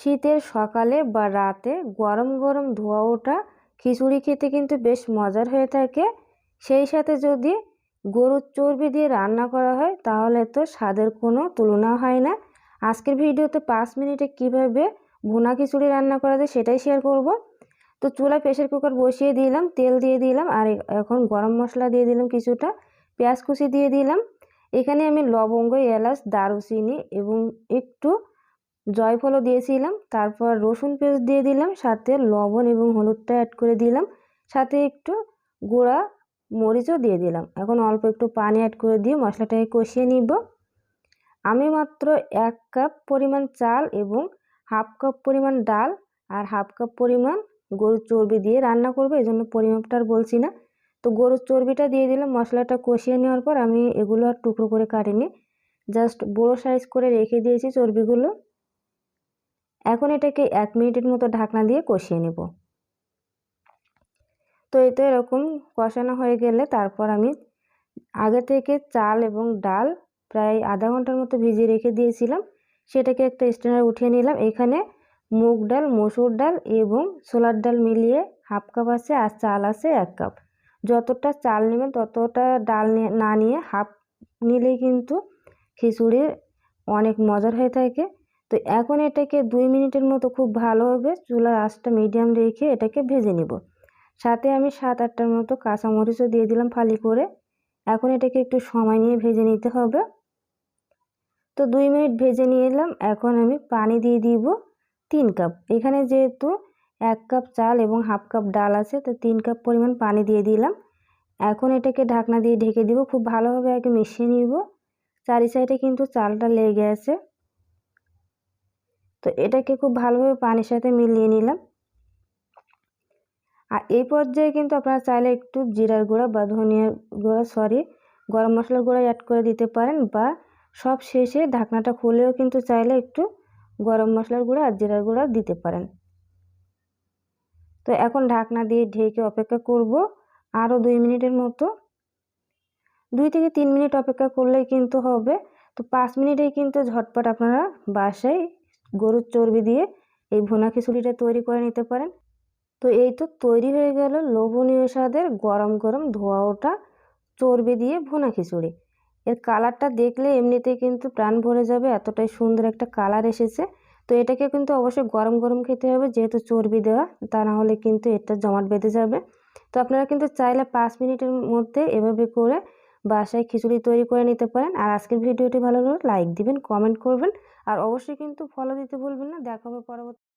শীতের সকালে বা রাতে গরম গরম ধোয়া ওঠা খিচুড়ি খেতে কিন্তু বেশ মজার হয়ে থাকে। সেই সাথে যদি গরুর চর্বি দিয়ে রান্না করা হয়, তাহলে তো স্বাদের কোনো তুলনা হয় না। আজকের ভিডিওতে পাঁচ মিনিটে কীভাবে ভুনা খিচুড়ি রান্না করা যায় সেটাই শেয়ার করব। তো চুলায় প্রেশার কুকার বসিয়ে দিলাম, তেল দিয়ে দিলাম, আর এখন গরম মশলা দিয়ে দিলাম কিছুটা, পেঁয়াজ কুচি দিয়ে দিলাম। এখানে আমি লবঙ্গ, এলাচ, দারুচিনি এবং একটু জয়ফলও দিয়েছিলাম, তারপর রসুন পেস্ট দিয়ে দিলাম, সাথে লবণ এবং হলুদটা অ্যাড করে দিলাম, সাথে একটু গুঁড়া মরিচও দিয়ে দিলাম। এখন অল্প একটু পানি অ্যাড করে দিয়ে মশলাটাকে কষিয়ে নিব। আমি মাত্র এক কাপ পরিমাণ চাল এবং হাফ কাপ পরিমাণ ডাল আর হাফ কাপ পরিমাণ গরুর চর্বি দিয়ে রান্না করব এই জন্য পরিমাপটা আর বলছি না। তো গরুর চর্বিটা দিয়ে দিলাম, মশলাটা কষিয়ে নেওয়ার পর আমি এগুলো আর টুকরো করে কাটিনি। জাস্ট বড়ো সাইজ করে রেখে দিয়েছি চর্বিগুলো। এখন এটাকে এক মিনিটের মতো ঢাকনা দিয়ে কষিয়ে নেব। তো এতে এরকম কষানো হয়ে গেলে তারপর আমি আগে থেকে চাল এবং ডাল প্রায় আধা ঘণ্টার মতো ভিজিয়ে রেখে দিয়েছিলাম। সেটাকে একটা স্ট্যান্ডার উঠিয়ে নিলাম। এখানে মুগ ডাল, মসুর ডাল এবং ছোলার ডাল মিলিয়ে হাফ কাপ আছে আর চাল আছে এক কাপ। যতটা চাল নেবেন ততটা ডাল না নিয়ে হাফ নিলেই কিন্তু খিচুড়ির অনেক মজার হয়ে থাকে। তো এখন এটাকে দুই মিনিটের মতো খুব ভালোভাবে চুলার আঁচটা মিডিয়াম রেখে এটাকে ভেজে নিব। সাথে আমি সাত আটটার মতো কাঁচামরিচও দিয়ে দিলাম ফালি করে। এখন এটাকে একটু সময় নিয়ে ভেজে নিতে হবে। তো দুই মিনিট ভেজে নিয়ে এলাম। এখন আমি পানি দিয়ে দিব তিন কাপ। এখানে যেহেতু এক কাপ চাল এবং হাফ কাপ ডাল আছে, তো তিন কাপ পরিমাণ পানি দিয়ে দিলাম। এখন এটাকে ঢাকনা দিয়ে ঢেকে দিব। খুব ভালোভাবে আগে মিশিয়ে নিব। চারি সাইডে কিন্তু চালটা লেগে আছে। তো এটাকে খুব ভালোভাবে পানির সাথে মিলিয়ে নিলাম। আর এই পর্যায়ে কিন্তু আপনারা চাইলে একটু জিরার গুঁড়া বা ধনিয়ার গুঁড়া সরি গরম মশলার গুঁড়া অ্যাড করে দিতে পারেন বা সব শেষে ঢাকনাটা খুলেও কিন্তু চাইলে একটু গরম মশলার গুঁড়া আর জিরার গুঁড়া দিতে পারেন। তো এখন ঢাকনা দিয়ে ঢেকে অপেক্ষা করব আরও দুই মিনিটের মতো। দুই থেকে তিন মিনিট অপেক্ষা করলেই কিন্তু হবে। তো পাঁচ মিনিটেই কিন্তু ঝটপট আপনারা বাসায় গরুর চর্বি দিয়ে এই ভুনা খিচুড়িটা তৈরি করে নিতে পারেন। তো এই তো তৈরি হয়ে গেল লোভনীয় স্বাদের গরম গরম ধোয়া ওটা চর্বি দিয়ে ভুনা খিচুড়ি। এর কালারটা দেখলে এমনিতেই কিন্তু প্রাণ ভরে যাবে, এতটাই সুন্দর একটা কালার এসেছে। তো এটাকে কিন্তু অবশ্যই গরম গরম খেতে হবে, যেহেতু চর্বি দেওয়া, তা না হলে কিন্তু এটা জমাট বেঁধে যাবে। তো আপনারা কিন্তু চাইলে পাঁচ মিনিটের মধ্যে এভাবে করে বাসায় খিচুড়ি তৈরি করে নিতে পারেন। আর আজকের ভিডিওটি ভালো লাগলে লাইক দিবেন, কমেন্ট করবেন। আর অবশ্যই কিন্তু ফলো দিতে ভুলবেন না। দেখা হবে পরবর্তী